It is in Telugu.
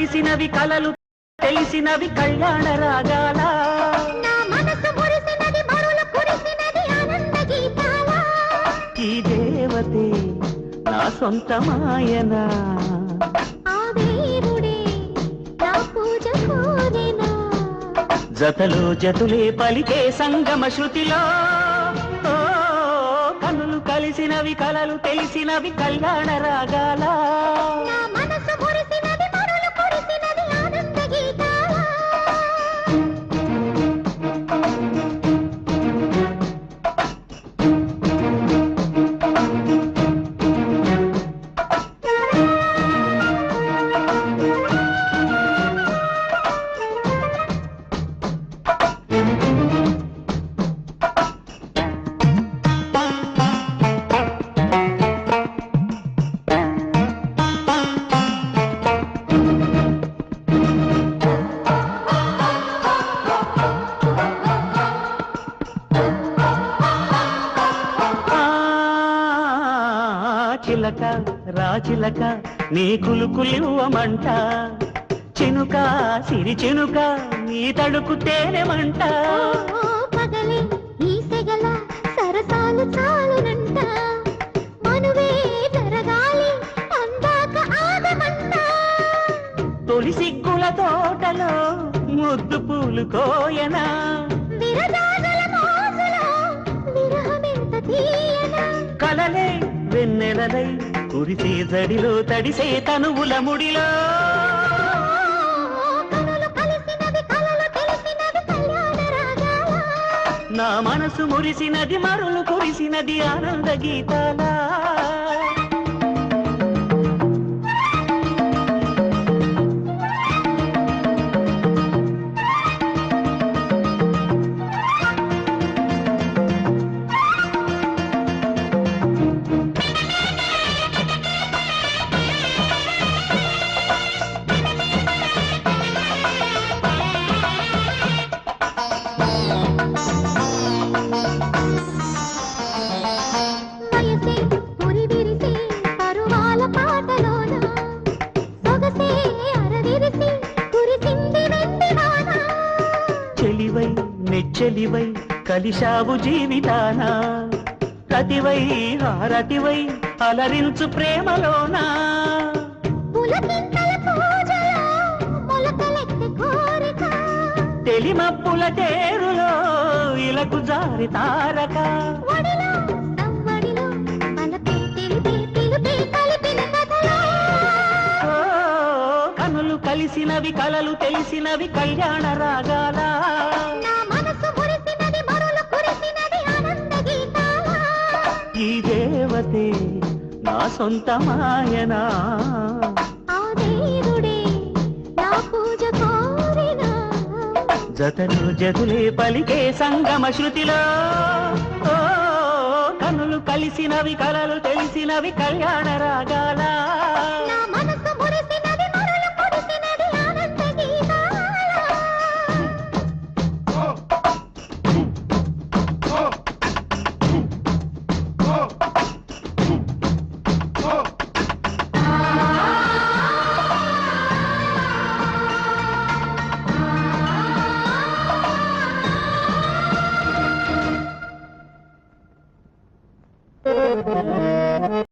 కలిసినవి కలలు తెలిసినవి కళ్యాణ రాగాల. ఈ దేవతే నా సొంతమాయనా. జతలో జతులే పలికే సంగమ శృతిలో. కనులు కలిసినవి కలలు తెలిసినవి కళ్యాణ రాగాల. చిలక రాచిలక నీ కులుకులివ్వమంట చినుక సిరి చినుక నీ తడుకు తేనెమంట. ఓ పగలే ఈ సెగల సరసాలు చాలునంట. మనువే జరగాలి అందాక ఆగమంట. తొలి సిగ్గుల తోటలో ముద్దు పూలు కోయనా. విరజాజల మోజులో విరహమెంత తీయనా. కలలే వెన్నెలలై కురిసే జడిలో తడిసే తనువుల ముడిలో. నా మనసు మురిసినది మరులు కురిసినది ఆనంద గీతాల. చెలివై నెచ్చెలివై కలిశావు జీవితాన. రతివై హారతివై అలరించు ప్రేమలోనా. తెలిమప్పుల తేరులో ఇలకు జారి తారక. కనులు కలిసినవి కలలు తెలిసినవి కళ్యాణ రాగాల. ఈ దేవతే నా సొంతమాయనా జతలు జతులే పలికే సంగమ శృతిలో. కనులు కలిసినవి కలలు తెలిసినవి కళ్యాణ రాగాల.